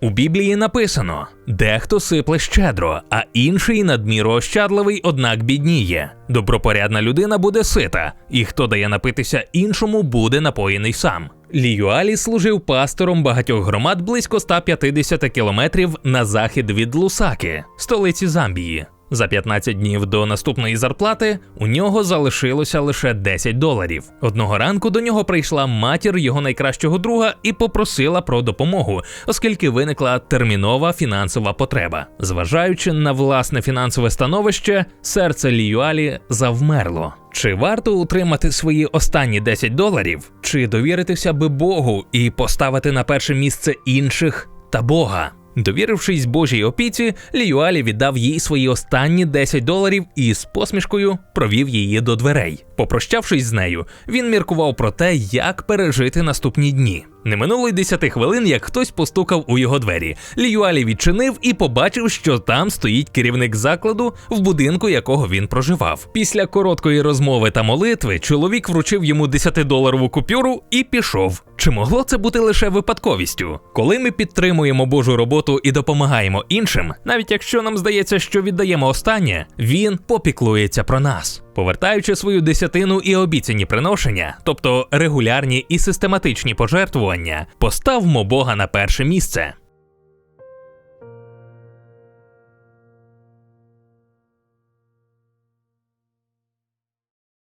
У Біблії написано: дехто сипле щедро, а інший надміру ощадливий, однак бідніє. Добропорядна людина буде сита, і хто дає напитися іншому, буде напоєний сам. Ліюалі служив пастором багатьох громад близько 150 кілометрів на захід від Лусаки, столиці Замбії. За 15 днів до наступної зарплати у нього залишилося лише 10 доларів. Одного ранку до нього прийшла матір його найкращого друга і попросила про допомогу, оскільки виникла термінова фінансова потреба. Зважаючи на власне фінансове становище, серце Ліюалі завмерло. Чи варто утримати свої останні 10 доларів, чи довіритися би Богу і поставити на перше місце інших та Бога? Довірившись Божій опіці, Ліюалі віддав їй свої останні 10 доларів і з посмішкою провів її до дверей. Попрощавшись з нею, він міркував про те, як пережити наступні дні. Не минуло й 10 хвилин, як хтось постукав у його двері. Ліюалі відчинив і побачив, що там стоїть керівник закладу, в будинку якого він проживав. Після короткої розмови та молитви чоловік вручив йому 10-доларову купюру і пішов. Чи могло це бути лише випадковістю? Коли ми підтримуємо Божу роботу і допомагаємо іншим, навіть якщо нам здається, що віддаємо останнє, він попіклується про нас. Повертаючи свою десятину і обіцяні приношення, тобто регулярні і систематичні пожертвування, поставмо Бога на перше місце.